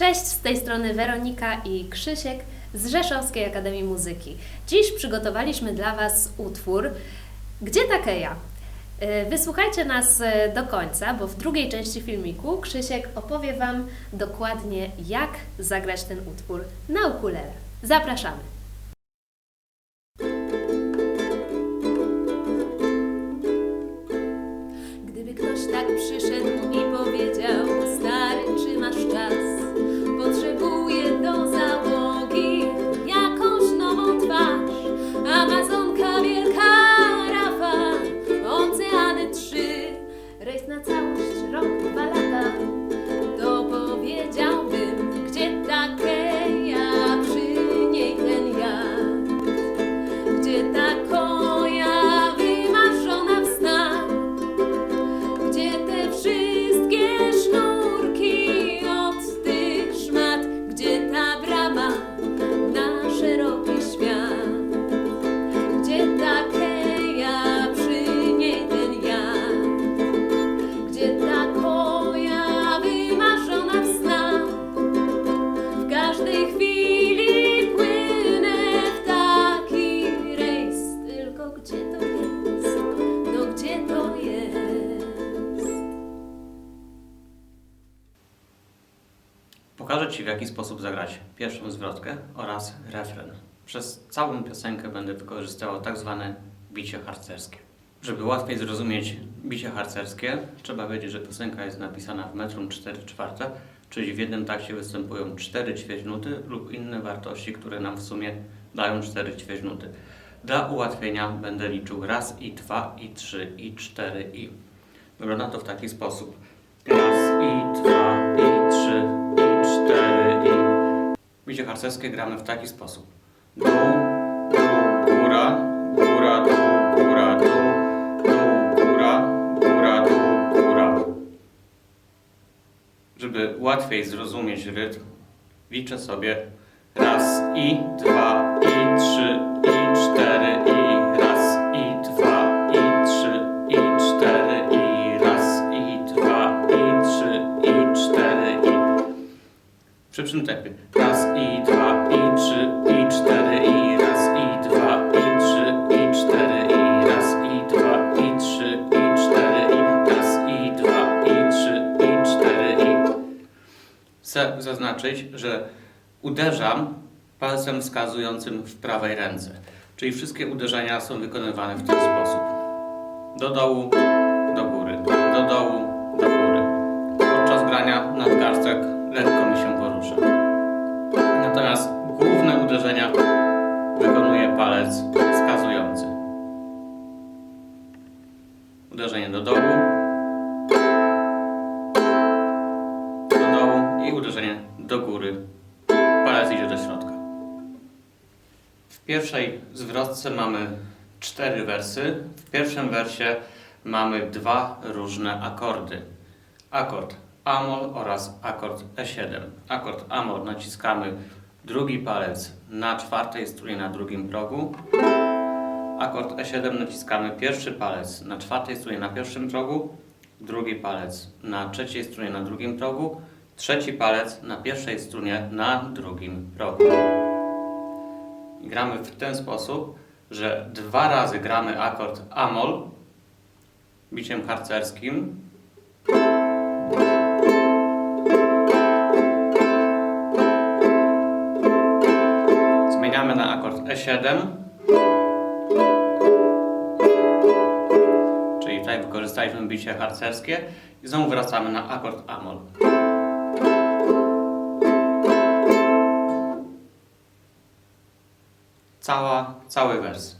Cześć, z tej strony Weronika i Krzysiek z Rzeszowskiej Akademii Muzyki. Dziś przygotowaliśmy dla Was utwór Gdzie Takeja? Y, Wysłuchajcie nas y, do końca, bo w drugiej części filmiku Krzysiek opowie Wam dokładnie, jak zagrać ten utwór na ukulele. Zapraszamy! Pokażę Ci, w jaki sposób zagrać pierwszą zwrotkę oraz refren. Przez całą piosenkę będę wykorzystywał tak zwane bicie harcerskie. Żeby łatwiej zrozumieć bicie harcerskie, trzeba wiedzieć, że piosenka jest napisana w metrum 4 czwarte, czyli w jednym takcie występują 4 ćwierćnuty lub inne wartości, które nam w sumie dają 4 ćwierćnuty. Dla ułatwienia będę liczył raz i dwa i trzy i cztery i. Wygląda to w taki sposób. Raz i dwa Bicie harcerskie gramy w taki sposób. Dół, dół, góra, góra, dół, góra, dół, dół, góra, góra, dół, góra. Żeby łatwiej zrozumieć rytm, liczę sobie raz i dwa i trzy i cztery i raz i dwa i trzy i cztery i raz i dwa i trzy i cztery i przy czym tempie i dwa i trzy i cztery i raz i dwa i trzy i cztery i raz i dwa i trzy i cztery i raz i dwa i trzy i cztery i Chcę zaznaczyć, że uderzam palcem wskazującym w prawej ręce. Czyli wszystkie uderzenia są wykonywane w ten sposób. Do dołu, do góry, do dołu, do góry. Podczas grania nadgarstek lekko mi się porusza. Natomiast główne uderzenia wykonuje palec wskazujący. Uderzenie do dołu, do dołu i uderzenie do góry. Palec idzie do środka. W pierwszej zwrotce mamy cztery wersy. W pierwszym wersie mamy dwa różne akordy. Akord Amol oraz akord E7. Akord Amol naciskamy drugi palec. Na czwartej strunie na drugim progu. Akord E7 naciskamy pierwszy palec. Na czwartej strunie na pierwszym progu, drugi palec. Na trzeciej strunie na drugim progu, trzeci palec. Na pierwszej strunie na drugim progu. I gramy w ten sposób, że dwa razy gramy akord Amol biciem harcerskim. Zmieniamy na akord E7. Czyli tutaj wykorzystaliśmy bicie harcerskie i znowu wracamy na akord Amol. Cała, cały wers.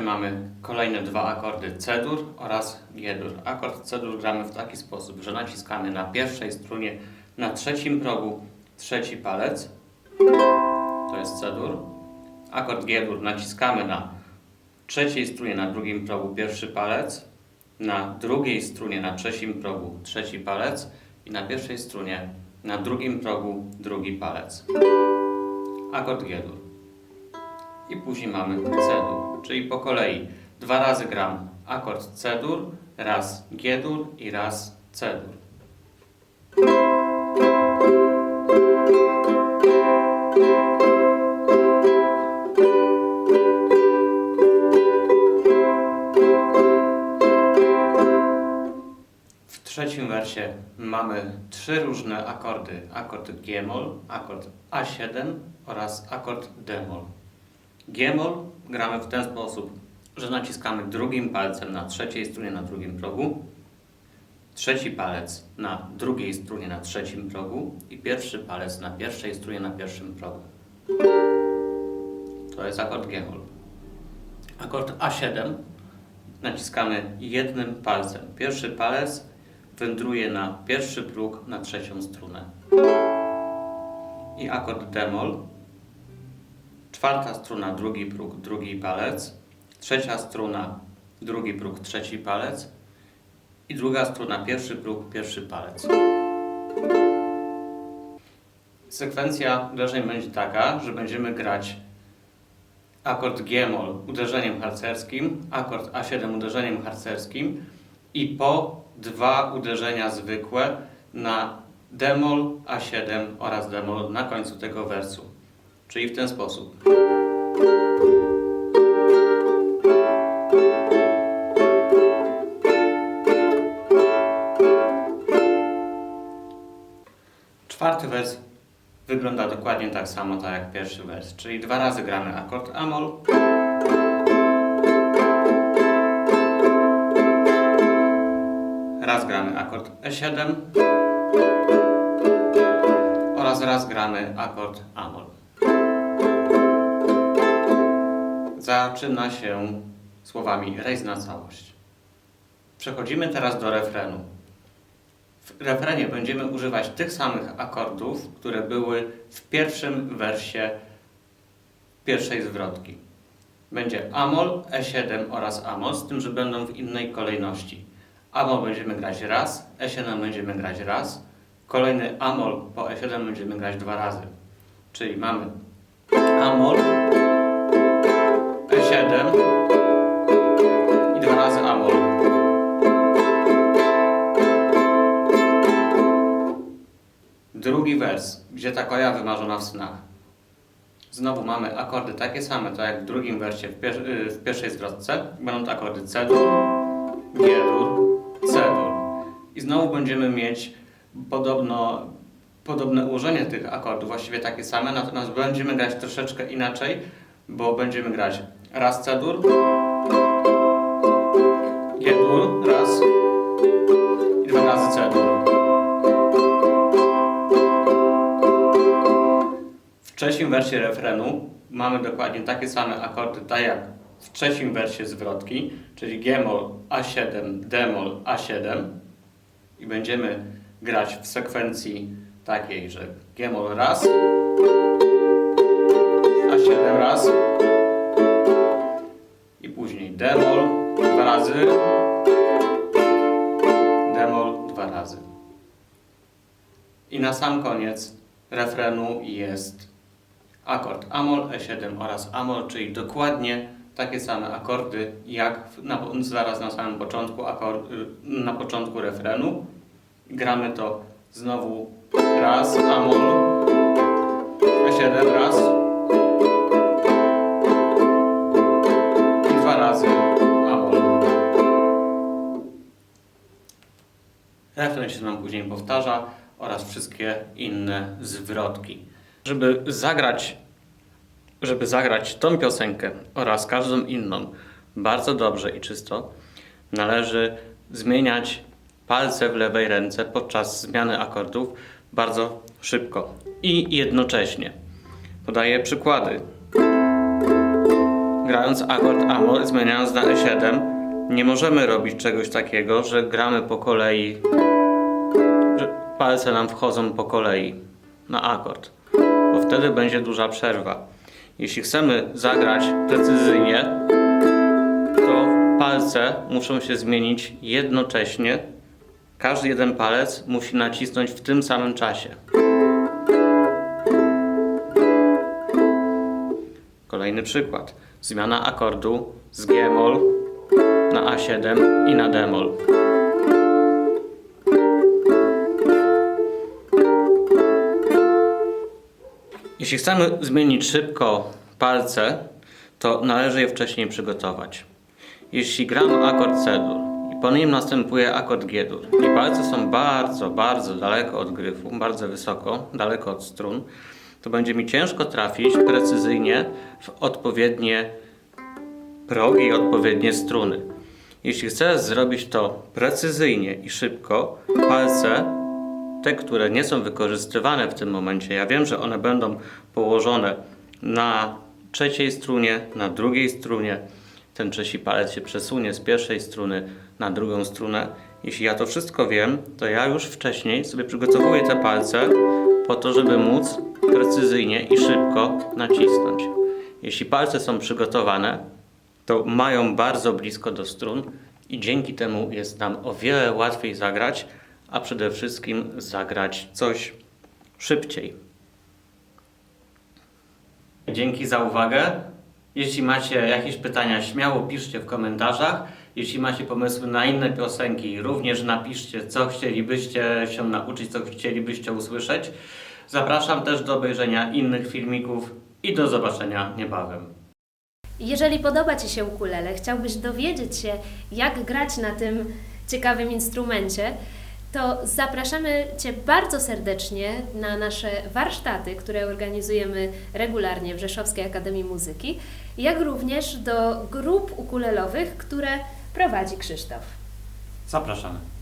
Mamy kolejne dwa akordy C-dur oraz G-dur. Akord C-dur gramy w taki sposób, że naciskamy na pierwszej strunie na trzecim progu trzeci palec. To jest C-dur. Akord G-dur naciskamy na trzeciej strunie na drugim progu pierwszy palec, na drugiej strunie na trzecim progu trzeci palec i na pierwszej strunie na drugim progu drugi palec. Akord G-dur. I później mamy C-dur, czyli po kolei dwa razy gram akord C-dur, raz G-dur i raz C-dur. W trzecim wersie mamy trzy różne akordy. Akord G-moll, akord A7 oraz akord D-moll. G-moll gramy w ten sposób, że naciskamy drugim palcem na trzeciej strunie na drugim progu, trzeci palec na drugiej strunie na trzecim progu i pierwszy palec na pierwszej strunie na pierwszym progu. To jest akord G-moll. Akord A7 naciskamy jednym palcem. Pierwszy palec wędruje na pierwszy próg na trzecią strunę. I akord D-moll. Czwarta struna, drugi próg, drugi palec. Trzecia struna, drugi próg, trzeci palec. I druga struna, pierwszy próg, pierwszy palec. Sekwencja uderzeń będzie taka, że będziemy grać akord G-moll uderzeniem harcerskim, akord A7 uderzeniem harcerskim i po dwa uderzenia zwykłe na D-moll, A7 oraz D-moll na końcu tego wersu. Czyli w ten sposób. Czwarty wers wygląda dokładnie tak samo tak jak pierwszy wers, czyli dwa razy gramy akord A-moll, raz gramy akord E7 oraz raz gramy akord Amol. Zaczyna się słowami rejs na całość. Przechodzimy teraz do refrenu. W refrenie będziemy używać tych samych akordów, które były w pierwszym wersie pierwszej zwrotki. Będzie Amol, E7 oraz Amol, z tym, że będą w innej kolejności. Amol będziemy grać raz, E7 będziemy grać raz, kolejny Amol po E7 będziemy grać dwa razy. Czyli mamy Amol, E7 i dwa razy Amol. Drugi wers, gdzie ta koja wymarzona w snach. Znowu mamy akordy takie same, tak jak w drugim wersie, w, pier y, w pierwszej zwrotce. Będą to akordy C-dur, G-dur, C-dur. I znowu będziemy mieć podobno, podobne ułożenie tych akordów, właściwie takie same, natomiast będziemy grać troszeczkę inaczej, bo będziemy grać raz C-dur, G-dur, raz. I dwa razy C-dur. W trzecim wersie refrenu mamy dokładnie takie same akordy, tak jak w trzecim wersie zwrotki, czyli G-moll, A7, D-moll, A7 i będziemy grać w sekwencji takiej, że G-moll raz, A7 raz później D-moll dwa razy, D-moll dwa razy. I na sam koniec refrenu jest akord Amol, E7 oraz Amol, czyli dokładnie takie same akordy jak na, zaraz na samym początku, akord, na początku refrenu. Gramy to znowu raz Amol, E7 raz Refren się nam później powtarza oraz wszystkie inne zwrotki. Żeby zagrać, żeby zagrać tą piosenkę oraz każdą inną bardzo dobrze i czysto, należy zmieniać palce w lewej ręce podczas zmiany akordów bardzo szybko i jednocześnie. Podaję przykłady. Grając akord Amol, zmieniając na E7, nie możemy robić czegoś takiego, że gramy po kolei, że palce nam wchodzą po kolei na akord, bo wtedy będzie duża przerwa. Jeśli chcemy zagrać precyzyjnie, to palce muszą się zmienić jednocześnie każdy jeden palec musi nacisnąć w tym samym czasie. Kolejny przykład. Zmiana akordu z G-moll na A7 i na D-moll. Jeśli chcemy zmienić szybko palce, to należy je wcześniej przygotować. Jeśli gramy akord C-dur i po nim następuje akord G-dur i palce są bardzo, bardzo daleko od gryfu, bardzo wysoko, daleko od strun, to będzie mi ciężko trafić precyzyjnie w odpowiednie progi i odpowiednie struny. Jeśli chcę zrobić to precyzyjnie i szybko, palce te, które nie są wykorzystywane w tym momencie, ja wiem, że one będą położone na trzeciej strunie, na drugiej strunie. Ten trzeci palec się przesunie z pierwszej struny na drugą strunę. Jeśli ja to wszystko wiem, to ja już wcześniej sobie przygotowuję te palce po to, żeby móc precyzyjnie i szybko nacisnąć. Jeśli palce są przygotowane, to mają bardzo blisko do strun i dzięki temu jest nam o wiele łatwiej zagrać, a przede wszystkim zagrać coś szybciej. Dzięki za uwagę. Jeśli macie jakieś pytania, śmiało piszcie w komentarzach. Jeśli macie pomysły na inne piosenki, również napiszcie, co chcielibyście się nauczyć, co chcielibyście usłyszeć. Zapraszam też do obejrzenia innych filmików i do zobaczenia niebawem. Jeżeli podoba Ci się ukulele, chciałbyś dowiedzieć się, jak grać na tym ciekawym instrumencie, to zapraszamy Cię bardzo serdecznie na nasze warsztaty, które organizujemy regularnie w Rzeszowskiej Akademii Muzyki, jak również do grup ukulelowych, które prowadzi Krzysztof. Zapraszamy.